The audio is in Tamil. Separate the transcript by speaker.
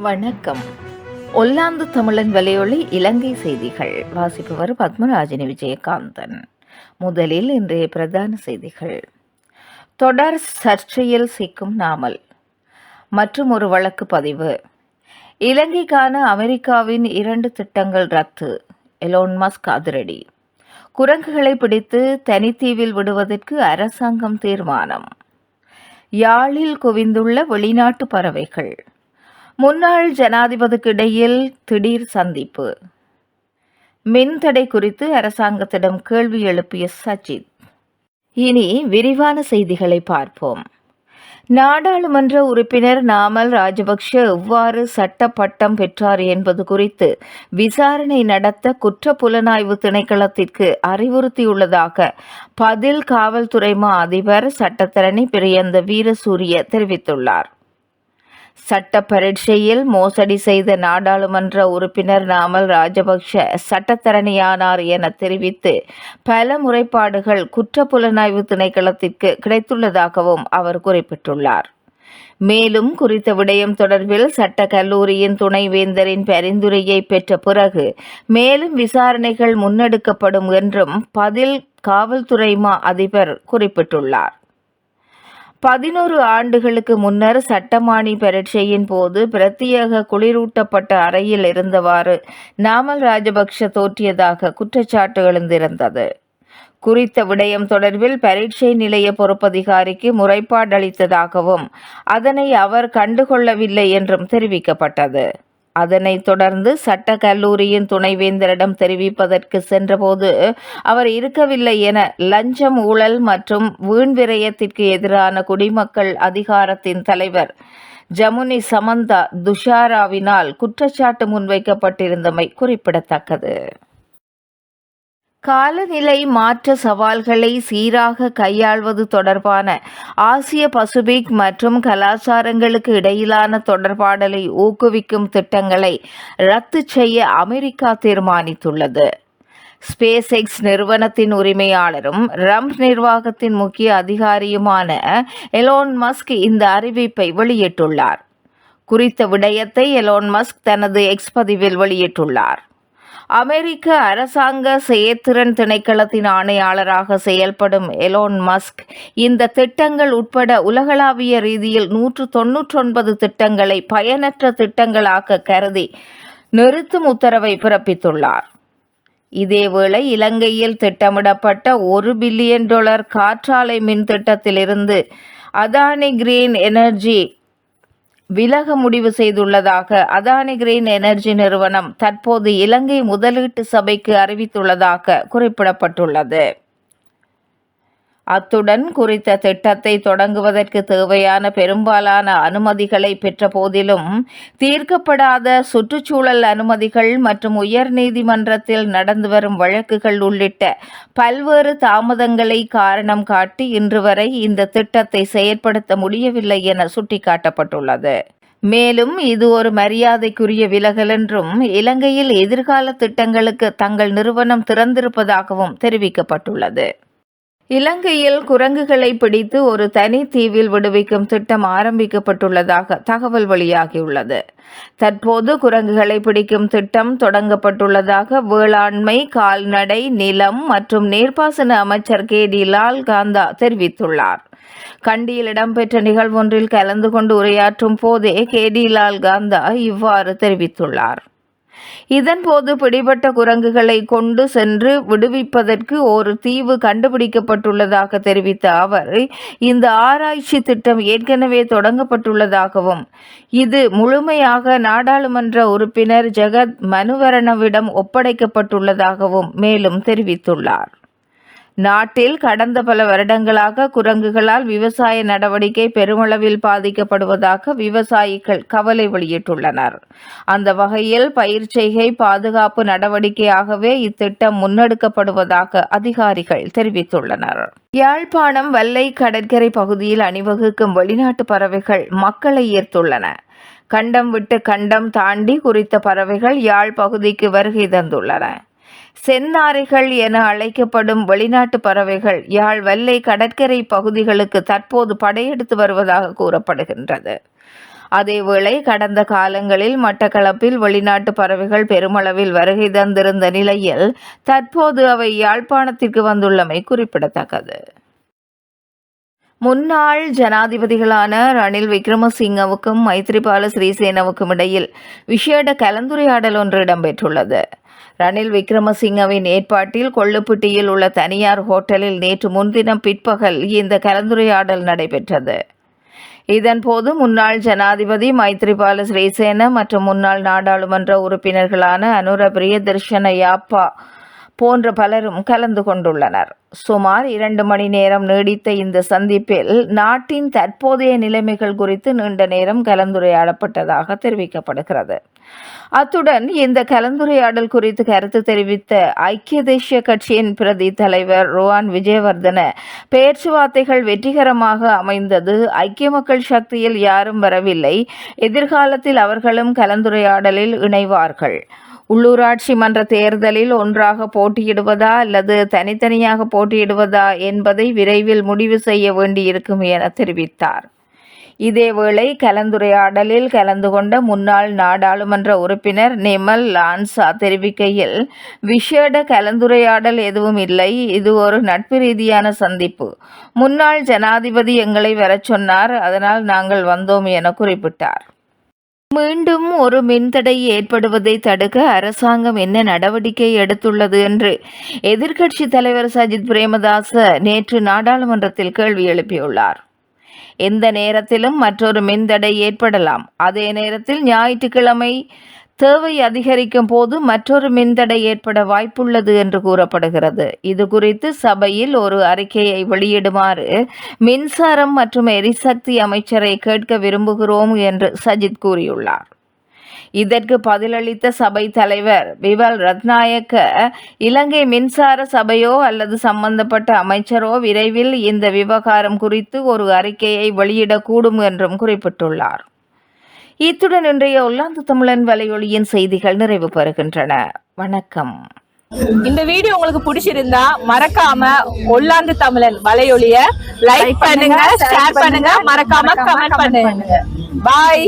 Speaker 1: வணக்கம். ஒல்லாந்து தமிழன் வலையொலி இலங்கை செய்திகள். வாசிப்பவர் பத்மராஜினி விஜயகாந்தன். முதலில் இன்றைய பிரதான செய்திகள். தொடர் சர்ச்சையில் சிக்கும் நாமல். மற்றும் ஒரு வழக்கு பதிவு. இலங்கைக்கான அமெரிக்காவின் இரண்டு திட்டங்கள் ரத்து. எலோன் மஸ்க் அதிரடி. குரங்குகளை பிடித்து தனித்தீவில் விடுவதற்கு அரசாங்கம் தீர்மானம். யாழில் குவிந்துள்ள வெளிநாட்டு பறவைகள். முன்னாள் ஜனாதிபதிக்கு இடையில் திடீர் சந்திப்பு. மின்தடை குறித்து அரசாங்கத்திடம் கேள்வி எழுப்பிய சஜித் இனி விரிவான செய்திகளை பார்ப்போம். நாடாளுமன்ற உறுப்பினர் நாமல் ராஜபக்ஷ எவ்வாறு சட்ட பட்டம் பெற்றார் என்பது குறித்து விசாரணை நடத்த குற்ற புலனாய்வு திணைக்களத்திற்கு அறிவுறுத்தியுள்ளதாக பதில் காவல்துறை மா அதிபர் சட்டத்தரணி பிரியந்த வீரசூரிய தெரிவித்துள்ளார். சட்ட பரீட்சையில் மோசடி செய்த நாடாளுமன்ற உறுப்பினர் நாமல் ராஜபக்ஷ சட்டத்தரணியானார் என தெரிவித்து பல முறைப்பாடுகள் குற்ற புலனாய்வு திணைக்களத்திற்கு கிடைத்துள்ளதாகவும் அவர் குறிப்பிட்டுள்ளார். மேலும் குறித்த விடயம் தொடர்பில் சட்ட கல்லூரியின் துணைவேந்தரின் பரிந்துரையை பெற்ற பிறகு மேலும் விசாரணைகள் முன்னெடுக்கப்படும் என்றும் பதில் காவல்துறை மா அதிபர் குறிப்பிட்டுள்ளார். பதினோரு ஆண்டுகளுக்கு முன்னர் சட்டமானி பரீட்சையின் போது பிரத்யேக குளிரூட்டப்பட்ட அறையில் இருந்தவாறு நாமல் ராஜபக்ஷ தோற்றியதாக குற்றச்சாட்டு எழுந்திருந்தது. குறித்த விடயம் தொடர்பில் பரீட்சை நிலைய பொறுப்பதிகாரிக்கு முறைப்பாடளித்ததாகவும் அதனை அவர் கண்டுகொள்ளவில்லை என்றும் தெரிவிக்கப்பட்டது. அதனைத் தொடர்ந்து சட்ட கல்லூரியின் துணைவேந்தரிடம் தெரிவிப்பதற்கு சென்றபோது அவர் இருக்கவில்லை என லஞ்சம் ஊழல் மற்றும் வீண் விரயத்திற்கு எதிரான குடிமக்கள் அதிகாரத்தின் தலைவர் ஜமுனி சமந்தா துஷாராவினால் குற்றச்சாட்டு முன்வைக்கப்பட்டிருந்தமை குறிப்பிடத்தக்கது. காலநிலை மாற்ற சவால்களை சீராக கையாள்வது தொடர்பான ஆசிய பசுபிக் மற்றும் கலாச்சாரங்களுக்கு இடையிலான தொடர்பாடலை ஊக்குவிக்கும் திட்டங்களை ரத்து செய்ய அமெரிக்கா தீர்மானித்துள்ளது. ஸ்பேஸ் எக்ஸ் நிறுவனத்தின் உரிமையாளரும் ரம்ப் நிர்வாகத்தின் முக்கிய அதிகாரியுமான எலோன் மஸ்க் இந்த அறிவிப்பை வெளியிட்டுள்ளார். குறித்த விடயத்தை எலோன் மஸ்க் தனது எக்ஸ் பதிவில் வெளியிட்டுள்ளார். அமெரிக்க அரசாங்க செயற்திறன் திணைக்களத்தின் ஆணையாளராக செயல்படும் எலோன் மஸ்க் இந்த திட்டங்கள் உட்பட உலகளாவிய ரீதியில் நூற்று தொன்னூற்றொன்பது திட்டங்களை பயனற்ற திட்டங்களாக கருதி நிறுத்தும் உத்தரவை பிறப்பித்துள்ளார். இதேவேளை இலங்கையில் திட்டமிடப்பட்ட ஒரு பில்லியன் டாலர் காற்றாலை மின் திட்டத்திலிருந்து அதானி கிரீன் எனர்ஜி விலக முடிவு செய்துள்ளதாக அதானி கிரீன் எனர்ஜி நிறுவனம் தற்போது இலங்கை முதலீட்டு சபைக்கு அறிவித்துள்ளதாக குறிப்பிடப்பட்டுள்ளது. அத்துடன் குறித்த திட்டத்தை தொடங்குவதற்கு தேவையான பெரும்பாலான அனுமதிகளை பெற்ற போதிலும் தீர்க்கப்படாத சுற்றுச்சூழல் அனுமதிகள் மற்றும் உயர் நீதிமன்றத்தில் நடந்து வரும் வழக்குகள் உள்ளிட்ட பல்வேறு தாமதங்களை காரணம் காட்டி இன்று வரை இந்த திட்டத்தை செயற்படுத்த முடியவில்லை என சுட்டிக்காட்டப்பட்டுள்ளது. மேலும் இது ஒரு மரியாதைக்குரிய விலகல் என்றும் இலங்கையில் எதிர்கால திட்டங்களுக்கு தங்கள் நிறுவனம் திறந்திருப்பதாகவும் தெரிவிக்கப்பட்டுள்ளது. இலங்கையில் குரங்குகளை பிடித்து ஒரு தனி தீவில் விடுவிக்கும் திட்டம் ஆரம்பிக்கப்பட்டுள்ளதாக தகவல் வெளியாகியுள்ளது. தற்போது குரங்குகளை பிடிக்கும் திட்டம் தொடங்கப்பட்டுள்ளதாக வேளாண்மை கால்நடை நிலம் மற்றும் நீர்ப்பாசன அமைச்சர் கே. டி. லால் காந்தா தெரிவித்துள்ளார். கண்டியில் இடம்பெற்ற நிகழ்வொன்றில் கலந்து கொண்டு உரையாற்றும் போதே கே. டி. லால் காந்தா இவ்வாறு தெரிவித்துள்ளார். இதன்போது பிடிபட்ட குரங்குகளை கொண்டு சென்று விடுவிப்பதற்கு ஒரு தீவு கண்டுபிடிக்கப்பட்டுள்ளதாக தெரிவித்த அவர் இந்த ஆராய்ச்சி திட்டம் ஏற்கனவே தொடங்கப்பட்டுள்ளதாகவும் இது முழுமையாக நாடாளுமன்ற உறுப்பினர் ஜெகத் மனுவரணவிடம் ஒப்படைக்கப்பட்டுள்ளதாகவும் மேலும் தெரிவித்துள்ளார். நாட்டில் கடந்த பல வருடங்களாக குரங்குகளால் விவசாய நடவடிக்கை பெருமளவில் பாதிக்கப்படுவதாக விவசாயிகள் கவலை வெளியிட்டுள்ளனர். அந்த வகையில் பயிர் செய்கை பாதுகாப்பு நடவடிக்கையாகவே இத்திட்டம் முன்னெடுக்கப்படுவதாக அதிகாரிகள் தெரிவித்துள்ளனர். யாழ்ப்பாணம் வல்லை கடற்கரை பகுதியில் அணிவகுக்கும் வெளிநாட்டு பறவைகள் மக்களை ஈர்த்துள்ளன. கண்டம் விட்டு கண்டம் தாண்டி குறித்த பறவைகள் யாழ் பகுதிக்கு வருகை தந்துள்ளன. செந்நாரைகள் என அழைக்கப்படும் வெளிநாட்டு பறவைகள் யாழ் வெள்ளை கடற்கரை பகுதிகளுக்கு தற்போது படையெடுத்து வருவதாக கூறப்படுகின்றது. அதேவேளை கடந்த காலங்களில் மட்டக்களப்பில் வெளிநாட்டு பறவைகள் பெருமளவில் வருகை தந்திருந்த நிலையில் தற்போது அவை யாழ்ப்பாணத்திற்கு வந்துள்ளமை குறிப்பிடத்தக்கது. முன்னாள் ஜனாதிபதிகளான ரணில் விக்ரமசிங்கவுக்கும் மைத்ரிபால சிறிசேனவுக்கும் இடையில் விஷேட கலந்துரையாடல் ஒன்று இடம்பெற்றுள்ளது. ரணில் விக்ரமசிங்கவின் ஏற்பாட்டில் கொள்ளுப்பட்டியில் உள்ள தனியார் ஹோட்டலில் நேற்று முன்தினம் பிற்பகல் இந்த கலந்துரையாடல் நடைபெற்றது. இதன்போது முன்னாள் ஜனாதிபதி மைத்ரிபால ஸ்ரீசேன மற்றும் முன்னாள் நாடாளுமன்ற உறுப்பினர்களான அனுர பிரியதர்ஷன யாப்பா போன்ற பலரும் கலந்து கொண்டுள்ளனர். சுமார் இரண்டு மணி நேரம் நீடித்த இந்த சந்திப்பில் நாட்டின் தற்போதைய நிலைமைகள் குறித்து நீண்ட நேரம் கலந்துரையாடப்பட்டதாக தெரிவிக்கப்படுகிறது. அத்துடன் இந்த கலந்துரையாடல் குறித்து கருத்து தெரிவித்த ஐக்கிய தேசிய கட்சியின் பிரதி தலைவர் ரோவான் விஜயவர்தன பேச்சுவார்த்தைகள் வெற்றிகரமாக அமைந்தது. ஐக்கிய மக்கள் சக்தியில் யாரும் வரவில்லை. எதிர்காலத்தில் அவர்களும் கலந்துரையாடலில் இணைவார்கள். உள்ளூராட்சி மன்ற தேர்தலில் ஒன்றாக போட்டியிடுவதா அல்லது தனித்தனியாக போட்டியிடுவதா என்பதை விரைவில் முடிவு செய்ய வேண்டியிருக்கும் என தெரிவித்தார். இதேவேளை கலந்துரையாடலில் கலந்து கொண்ட முன்னாள் நாடாளுமன்ற உறுப்பினர் நிமல் லான்சா தெரிவிக்கையில் விஷேட கலந்துரையாடல் எதுவும் இல்லை. இது ஒரு நட்பு ரீதியான சந்திப்பு. முன்னாள் ஜனாதிபதி எங்களை வரச் சொன்னார். அதனால் நாங்கள் வந்தோம் என குறிப்பிட்டார். மீண்டும் ஒரு மின்தடை ஏற்படுவதை தடுக்க அரசாங்கம் என்ன நடவடிக்கை எடுத்துள்ளது என்று எதிர்க்கட்சி தலைவர் சஜித் பிரேமதாச நேற்று நாடாளுமன்றத்தில் கேள்வி எழுப்பியுள்ளார். எந்த நேரத்திலும் மற்றொரு மின்தடை ஏற்படலாம். அதே நேரத்தில் ஞாயிற்றுக்கிழமை தேவை அதிகரிக்கும் போது மற்றொரு மின்தடை ஏற்பட வாய்ப்புள்ளது என்று கூறப்படுகிறது. இது குறித்து சபையில் ஒரு அறிக்கையை வெளியிடுமாறு மின்சாரம் மற்றும் எரிசக்தி அமைச்சரை கேட்க விரும்புகிறோம் என்று சஜித் கூறியுள்ளார். இதற்கு பதிலளித்த சபை தலைவர் விமல் ரத்நாயக்க இலங்கை மின்சார சபையோ அல்லது சம்பந்தப்பட்ட அமைச்சரோ விரைவில் இந்த விவகாரம் குறித்து ஒரு அறிக்கையை வெளியிடக்கூடும் என்றும் குறிப்பிட்டுள்ளார். இத்துடன் இன்றைய ஒல்லாந்து தமிழன் வலையொலியின் செய்திகள் நிறைவு பெறுகின்றன. வணக்கம்.
Speaker 2: இந்த வீடியோ உங்களுக்கு பிடிச்சிருந்தா மறக்காம ஒல்லாந்து தமிழன் வலையொலிய லைக் பண்ணுங்க ஷேர் பண்ணுங்க மறக்காம கமெண்ட் பண்ணுங்க. பாய்